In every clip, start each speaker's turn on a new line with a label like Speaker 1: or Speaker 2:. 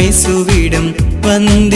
Speaker 1: ஞானவானாமேசுவிடம் வந்திடு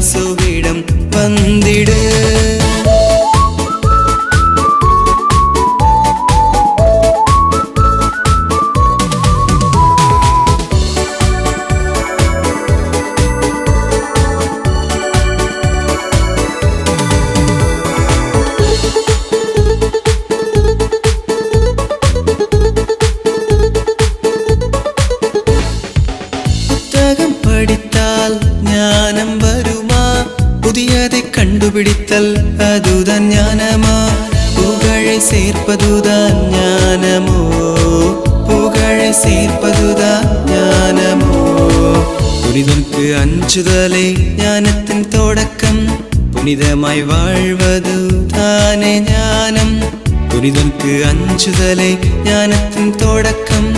Speaker 1: இயேசுவிடம் வந்திடு. புனிதனுக்கு அஞ்சுதலே ஞானத்தின் தொடக்கம் புனிதமாய் வாழ்வது தானே ஞானம் புனிதனுக்கு அஞ்சுதலே ஞானத்தின் தொடக்கம்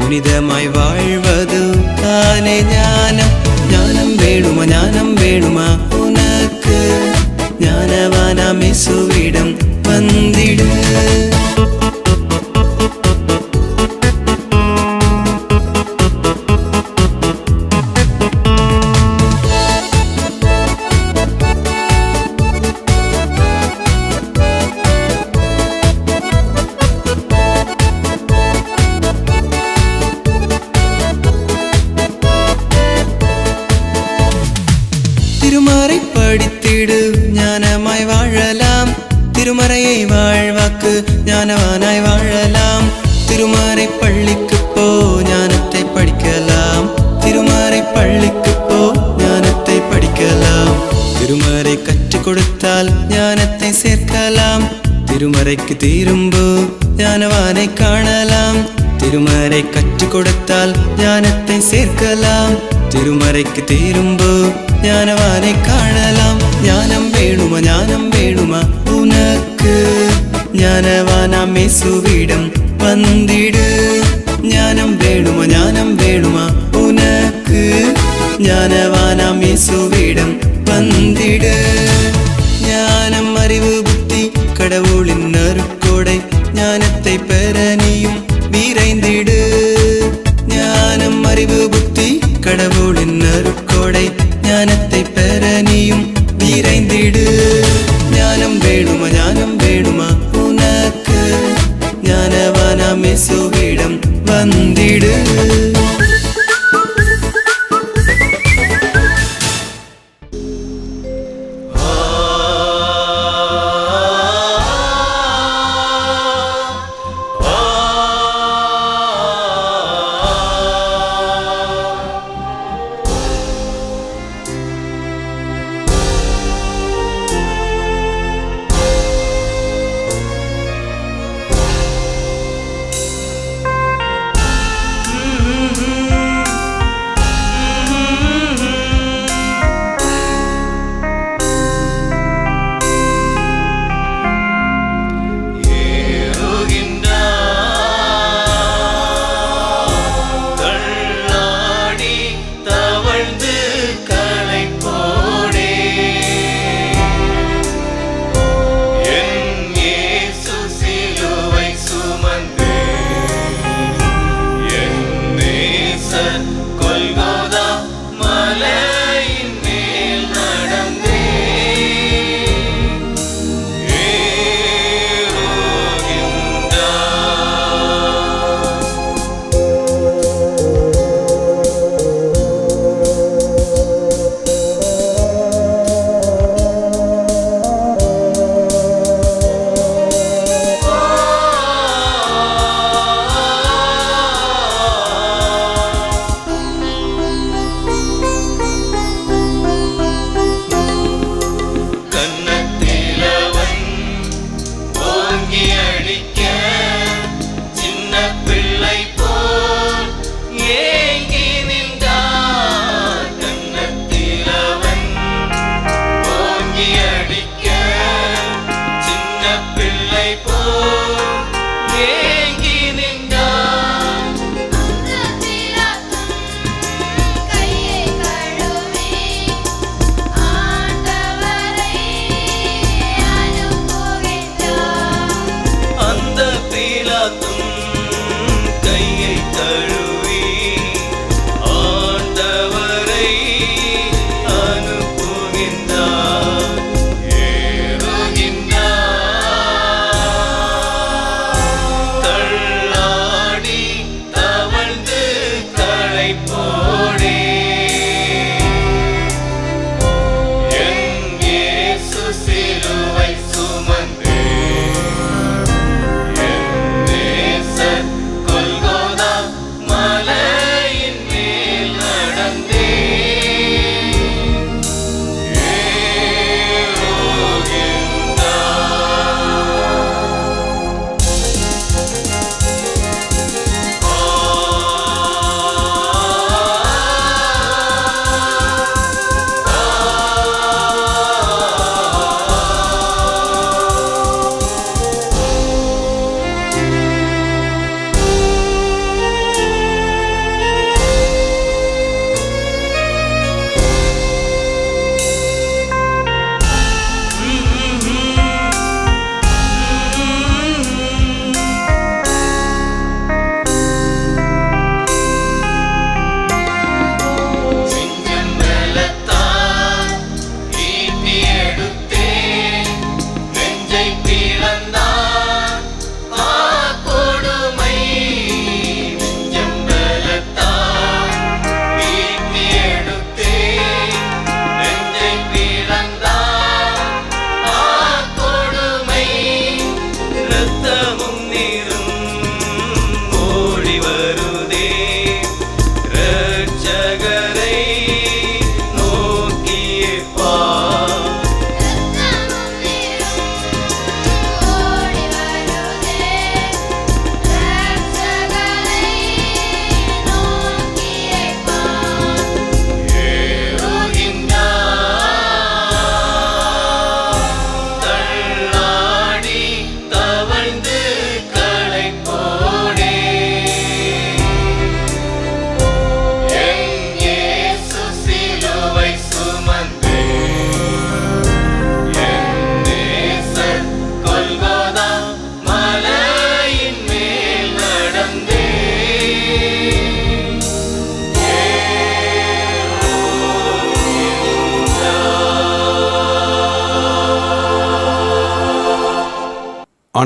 Speaker 1: புனிதமாய் வாழ்வது தானே ஞானம் ஞானம் வேணுமா ஞானம் வேணுமா உனக்கு ஞானவானாம் இயேசுவிடம் வந்திடு கற்றுக் கொடுத்தால் ஞானத்தை சேர்க்கலாம் திருமறைக்கு திரும்பு ஞானவானை காணலாம் ஞானம் வேணுமா ஞானம் வேணுமா உனக்கு ஞானவானாம் இயேசுவிடம் வந்திடு ஞானம் வேணுமா ஞானம் வேணுமா உனக்கு ஞானவானாம் இயேசுவிடம் வந்திடு ஞானம் அறிவு புத்தி கடவுளின்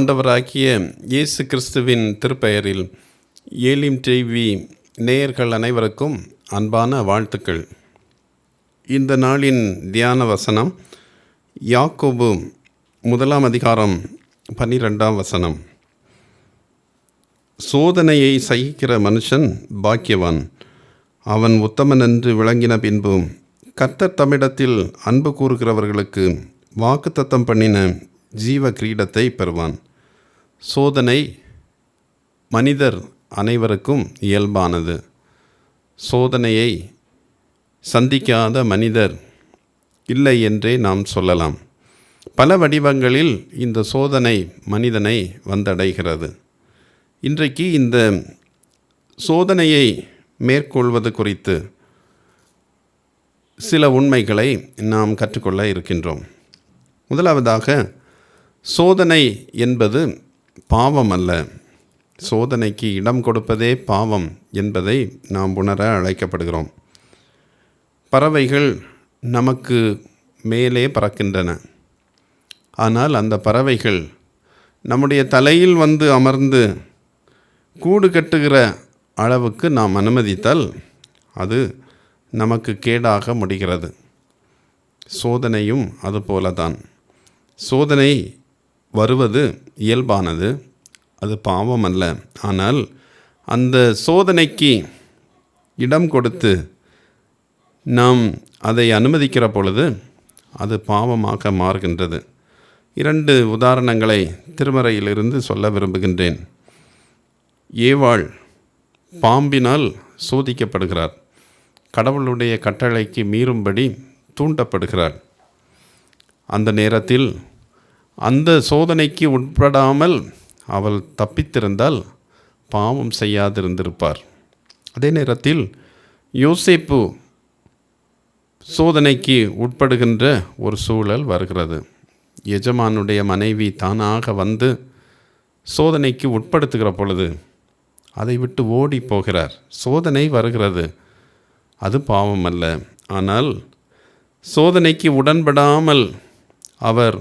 Speaker 2: ஆண்டவராகிய இயேசு கிறிஸ்துவின் திருப்பெயரில் ஏலிம் டிவி நேயர்கள் அனைவருக்கும் அன்பான வாழ்த்துக்கள். இந்த நாளின் தியான வசனம் யாக்கோபு முதலாம் அதிகாரம் பன்னிரெண்டாம் வசனம். சோதனையை சகிக்கிற மனுஷன் பாக்கியவான். அவன் உத்தமன் என்று விளங்கின பின்பும் கர்த்தர் தம்மிடத்தில் அன்பு கூறுகிறவர்களுக்கு வாக்குத்தத்தம் பண்ணின ஜீவ கிரீடத்தை பெறுவான். சோதனை மனிதர் அனைவருக்கும் இயல்பானது. சோதனையை சந்திக்காத மனிதர் இல்லை என்றே நாம் சொல்லலாம். பல வடிவங்களில் இந்த சோதனை மனிதனை வந்தடைகிறது. இன்றைக்கு இந்த சோதனையை மேற்கொள்வது குறித்து சில உண்மைகளை நாம் கற்றுக்கொள்ள இருக்கின்றோம். முதலாவதாக சோதனை என்பது பாவம் அல்ல சோதனைக்கு இடம் கொடுப்பதே பாவம் என்பதை நாம் உணர அழைக்கப்படுகிறோம். பறவைகள் நமக்கு மேலே பறக்கின்றன. ஆனால் அந்த பறவைகள் நம்முடைய தலையில் வந்து அமர்ந்து கூடு கட்டுகிற அளவுக்கு நாம் அனுமதித்தால் அது நமக்கு கேடாக முடிகிறது. சோதனையும் அதுபோல தான் சோதனை வருவது இயல்பானது. அது பாவம் அல்ல ஆனால் அந்த சோதனைக்கு இடம் கொடுத்து நாம் அதை அனுமதிக்கிற பொழுது அது பாவமாக மாறுகின்றது. இரண்டு உதாரணங்களை திருமறையிலிருந்து சொல்ல விரும்புகின்றேன். ஏவாள் பாம்பினால் சோதிக்கப்படுகிறார். கடவுளுடைய கட்டளைக்கு மீறும்படி தூண்டப்படுகிறார். அந்த நேரத்தில் அந்த சோதனைக்கு உட்படாமல் அவள் தப்பித்திருந்தால் பாவம் செய்யாதிருந்திருப்பார். அதே நேரத்தில் யோசேப்பு சோதனைக்கு உட்படுகின்ற ஒரு சூழல் வருகிறது. எஜமானுடைய மனைவி தானாக வந்து சோதனைக்கு உட்படுத்துகிற பொழுது அதை விட்டு ஓடி போகிறார். சோதனை வருகிறது. அது பாவம் அல்ல ஆனால் சோதனைக்கு உடன்படாமல் அவர்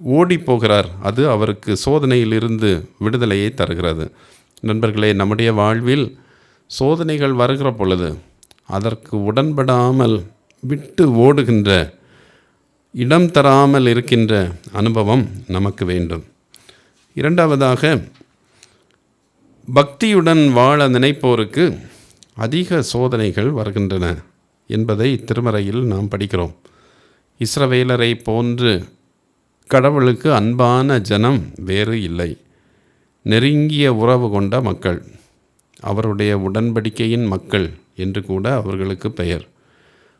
Speaker 2: ஓடி போகிறார் அது அவருக்கு சோதனையிலிருந்து விடுதலையை தருகிறது. நண்பர்களே நம்முடைய வாழ்வில் சோதனைகள் வருகிற பொழுது அதற்கு உடன்படாமல் விட்டு ஓடுகின்ற இடம் தராமல் இருக்கின்ற அனுபவம் நமக்கு வேண்டும். இரண்டாவதாக பக்தியுடன் வாழ நினைப்போருக்கு அதிக சோதனைகள் வருகின்றன என்பதை திருமறையில் நாம் படிக்கிறோம். இஸ்ரவேலரை போன்று கடவுளுக்கு அன்பான ஜனம் வேறு இல்லை. நெருங்கிய உறவு கொண்ட மக்கள் அவருடைய உடன்படிக்கையின் மக்கள் என்று கூட அவர்களுக்கு பெயர்.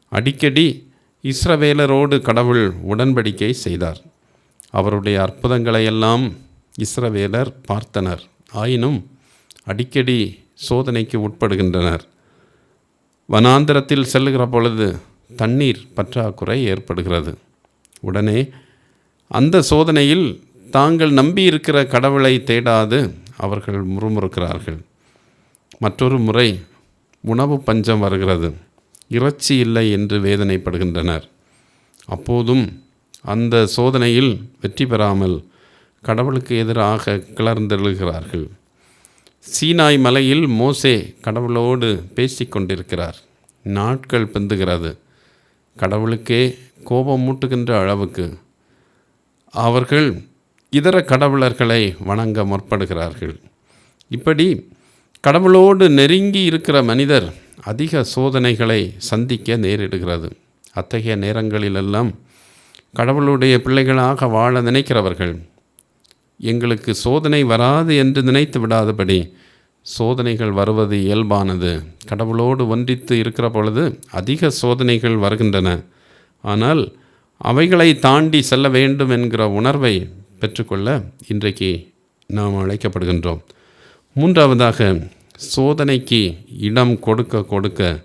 Speaker 2: அடிக்கடி இஸ்ரவேலரோடு கடவுள் உடன்படிக்கை செய்தார். அவருடைய அற்புதங்களையெல்லாம் இஸ்ரவேலர் பார்த்தனர். ஆயினும் அடிக்கடி சோதனைக்கு உட்படுகின்றனர். வனாந்திரத்தில் செல்லுகிற பொழுது தண்ணீர் பற்றாக்குறை ஏற்படுகிறது. உடனே அந்த சோதனையில் தாங்கள் நம்பியிருக்கிற கடவுளை தேடாது அவர்கள் முறுமுறுக்கிறார்கள். மற்றொரு முறை உணவு பஞ்சம் வருகிறது. இறைச்சி இல்லை என்று வேதனைப்படுகின்றனர். அப்போதும் அந்த சோதனையில் வெற்றி பெறாமல் கடவுளுக்கு எதிராக கிளர்ந்தெழுகிறார்கள். சீனாய் மலையில் மோசே கடவுளோடு பேசிக்கொண்டிருக்கிறார் நாட்கள் பெந்துகிறது. கடவுளுக்கே கோபம் மூட்டுகின்ற அளவுக்கு அவர்கள் இதர கடவுளர்களை வணங்க முற்படுகிறார்கள். இப்படி கடவுளோடு நெருங்கி இருக்கிற மனிதர் அதிக சோதனைகளை சந்திக்க நேரிடுகிறது. அத்தகைய நேரங்களிலெல்லாம் கடவுளுடைய பிள்ளைகளாக வாழ நினைக்கிறவர்கள் எங்களுக்கு சோதனை வராது என்று நினைத்து விடாதபடி சோதனைகள் வருவது இயல்பானது. கடவுளோடு ஒன்றித்து இருக்கிற பொழுது அதிக சோதனைகள் வருகின்றன. ஆனால் அவைகளை தாண்டி செல்ல வேண்டும் என்கிற உணர்வை பெற்றுக்கொள்ள இன்றைக்கு நாம் அழைக்கப்படுகின்றோம். மூன்றாவதாக சோதனைக்கு இடம் கொடுக்க கொடுக்க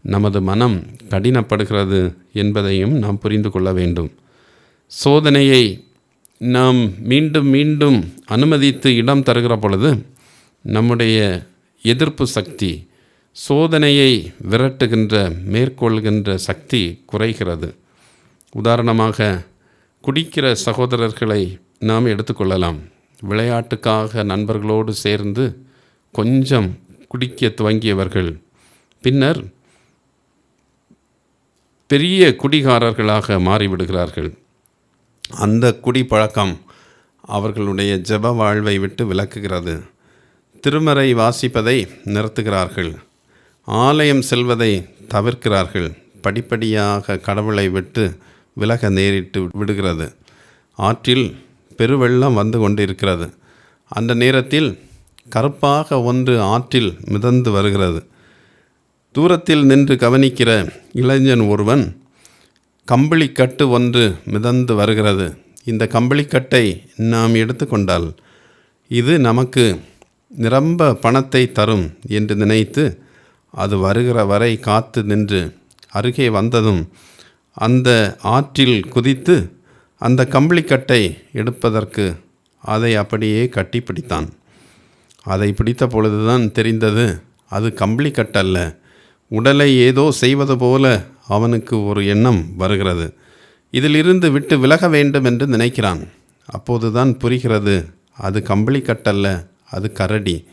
Speaker 2: நமது மனம் கடினப்படுகிறது என்பதையும் நாம் புரிந்து கொள்ள வேண்டும். சோதனையை நாம் மீண்டும் மீண்டும் அனுமதித்து இடம் தருகிற பொழுது நம்முடைய எதிர்ப்பு சக்தி சோதனையை விரட்டுகின்ற மேற்கொள்கின்ற சக்தி குறைகிறது. உதாரணமாக குடிக்கிற சகோதரர்களை நாம் எடுத்துக்கொள்ளலாம். விளையாட்டுக்காக நண்பர்களோடு சேர்ந்து கொஞ்சம் குடிக்க துவங்கியவர்கள். பின்னர் பெரிய குடிகாரர்களாக மாறிவிடுகிறார்கள். அந்த குடிப்பழக்கம் அவர்களுடைய ஜெப வாழ்வை விட்டு விலக்குகிறது. திருமறை வாசிப்பதை நிறுத்துகிறார்கள். ஆலயம் செல்வதை தவிர்க்கிறார்கள். படிப்படியாக கடவுளை விட்டு விலக நேரிட்டு விடுகிறது. ஆற்றில் பெருவெள்ளம் வந்து கொண்டிருக்கிறது. அந்த நேரத்தில் கருப்பாக ஒன்று ஆற்றில் மிதந்து வருகிறது. தூரத்தில் நின்று கவனிக்கிற இளைஞன் ஒருவன் கம்பளிக்கட்டு ஒன்று மிதந்து வருகிறது. இந்த கம்பளிக்கட்டை நாம் எடுத்துக்கொண்டால் இது நமக்கு நிரம்ப பணத்தை தரும் என்று நினைத்து அது வருகிற வரை காத்து நின்று அருகே வந்ததும் அந்த ஆற்றில் குதித்து அந்த கம்பளிக்கட்டை எடுப்பதற்கு அதை அப்படியே கட்டி பிடித்தான் அதை பிடித்த பொழுதுதான் தெரிந்தது அது கம்பளிக்கட்டல்ல. உடலை ஏதோ செய்வது போல அவனுக்கு ஒரு எண்ணம் வருகிறது. இதிலிருந்து விட்டு விலக வேண்டும் என்று நினைக்கிறான். அப்போதுதான் புரிகிறது அது கம்பளிக்கட்டல்ல அது கரடி.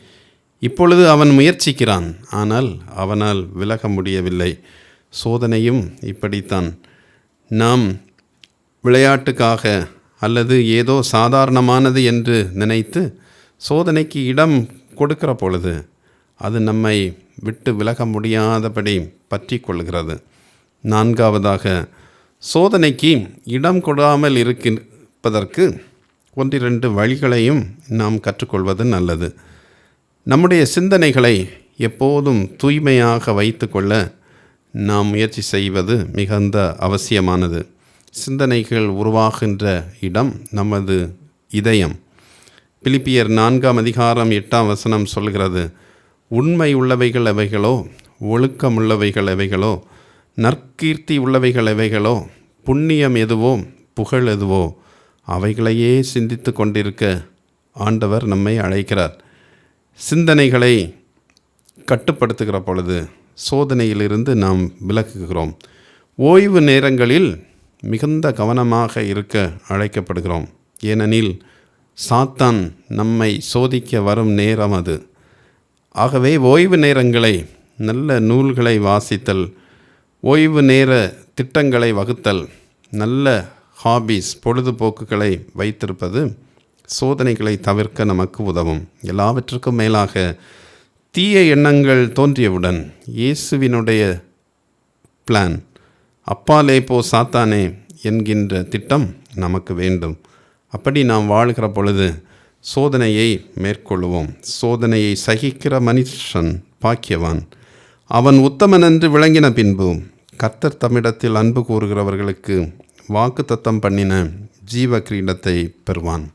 Speaker 2: இப்பொழுது அவன் முயற்சிக்கிறான் ஆனால் அவனால் விலக முடியவில்லை. சோதனையும் இப்படித்தான். நாம் விளையாட்டுக்காக அல்லது ஏதோ சாதாரணமானது என்று நினைத்து சோதனைக்கு இடம் கொடுக்கிற பொழுது அது நம்மை விட்டு விலக முடியாதபடி பற்றி கொள்கிறது. நான்காவதாக சோதனைக்கு இடம் கொடாமல் இருப்பதற்கு ஒன்றிரண்டு வழிகளையும் நாம் கற்றுக்கொள்வது நல்லது. நம்முடைய சிந்தனைகளை எப்போதும் தூய்மையாக வைத்துக்கொள்ள நாம் முயற்சி செய்வது மிகுந்த அவசியமானது. சிந்தனைகள் உருவாகின்ற இடம் நமது இதயம். பிலிப்பியர் நான்காம் அதிகாரம் எட்டாம் வசனம் சொல்கிறது உண்மை உள்ளவைகள் எவைகளோ ஒழுக்கம் உள்ளவைகள் எவைகளோ நற்கீர்த்தி உள்ளவைகள் எவைகளோ புண்ணியம் எதுவோ புகழ் எதுவோ அவைகளையே சிந்தித்து கொண்டிருக்க ஆண்டவர் நம்மை அழைக்கிறார். சிந்தனைகளை கட்டுப்படுத்துகிற பொழுது சோதனையிலிருந்து நாம் விலகுகிறோம் ஓய்வு நேரங்களில் மிகுந்த கவனமாக இருக்க அழைக்கப்படுகிறோம். ஏனெனில் சாத்தான் நம்மை சோதிக்க வரும் நேரம் அது. ஆகவே ஓய்வு நேரங்களை நல்ல நூல்களை வாசித்தல் ஓய்வு நேர திட்டங்களை வகுத்தல் நல்ல ஹாபீஸ் பொழுதுபோக்குகளை வைத்திருப்பது சோதனைகளை தவிர்க்க நமக்கு உதவும். எல்லாவற்றுக்கும் மேலாக தீய எண்ணங்கள் தோன்றியவுடன் இயேசுவினுடைய பிளான் அப்பாலே போ சாத்தானே என்கின்ற திட்டம் நமக்கு வேண்டும். அப்படி நாம் வாழ்கிற பொழுது சோதனையை மேற்கொள்வோம் சோதனையை சகிக்கிற மனுஷன் பாக்கியவான். அவன் உத்தமன் என்று விளங்கின பின்பு கர்த்தர் தம்மிடத்தில் அன்பு கூறுகிறவர்களுக்கு வாக்கு தத்தம் பண்ணின ஜீவ கிரீடத்தை பெறுவான்.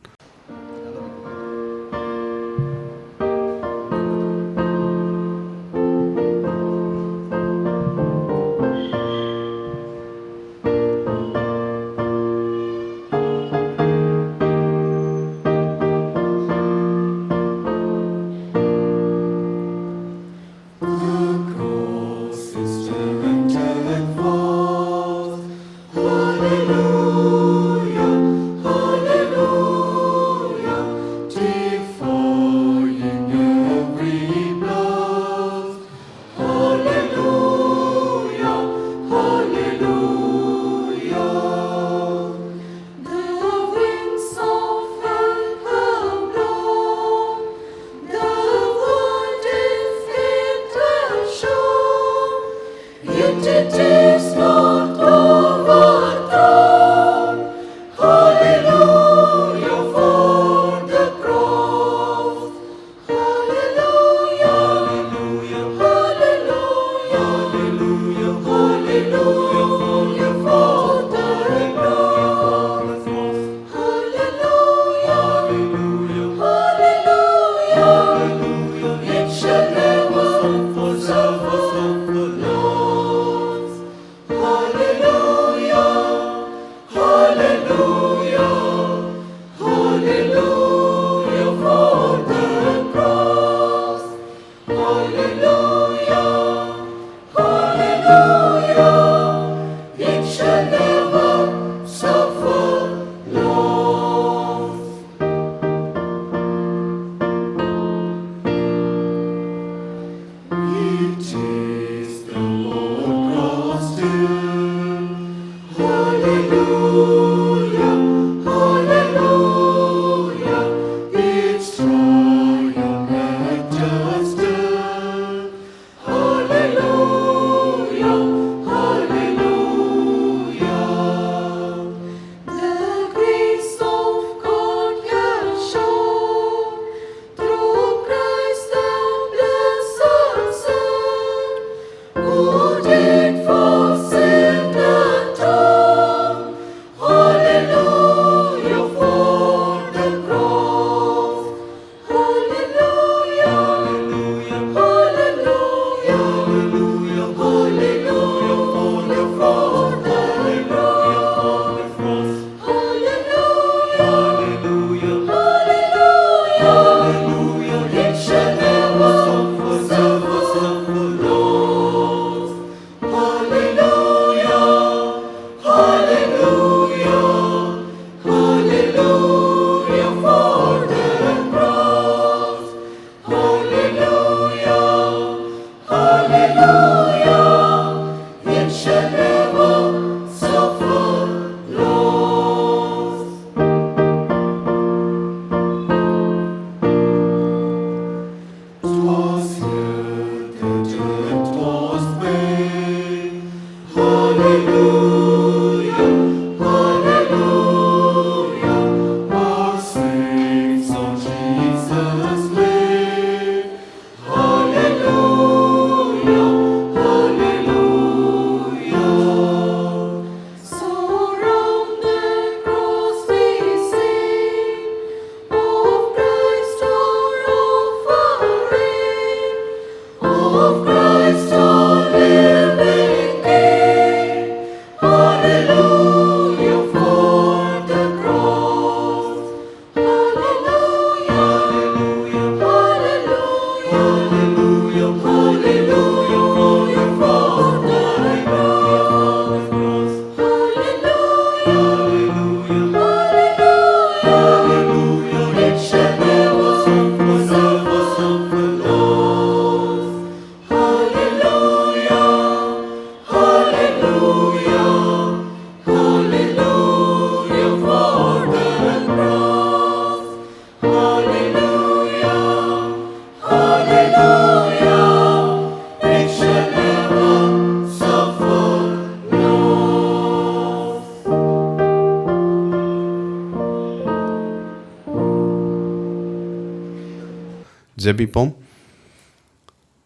Speaker 2: ஜெபிப்போம்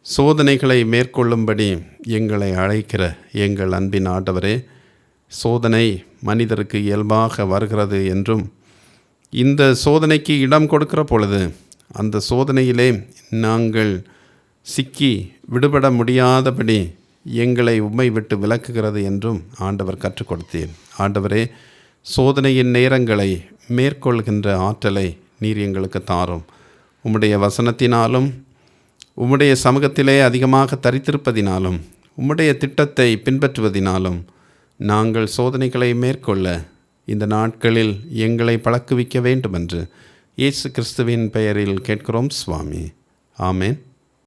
Speaker 2: சோதனைகளை மேற்கொள்ளும்படி எங்களை அழைக்கிற எங்கள் அன்பின் ஆண்டவரே சோதனை மனிதருக்கு இயல்பாக வருகிறது என்றும் இந்த சோதனைக்கு இடம் கொடுக்கிற பொழுது அந்த சோதனையிலே நாங்கள் சிக்கி விடுபட முடியாதபடி எங்களை உம்மை விட்டு விலக்குகிறது என்றும் ஆண்டவர் கற்றுக் கொடுத்தேன் ஆண்டவரே சோதனையின் நேரங்களை மேற்கொள்கின்ற ஆற்றலை நீர் எங்களுக்கு தாரும். உம்முடைய வசனத்தினாலும் உம்முடைய சமூகத்திலே அதிகமாக தரித்திருப்பதினாலும் உம்முடைய திட்டத்தை பின்பற்றுவதினாலும் நாங்கள் சோதனைகளை மேற்கொள்ள இந்த நாட்களில் எங்களை பழக்குவிக்க வேண்டுமென்று இயேசு கிறிஸ்துவின் பெயரில் கேட்கிறோம் சுவாமி. ஆமேன்.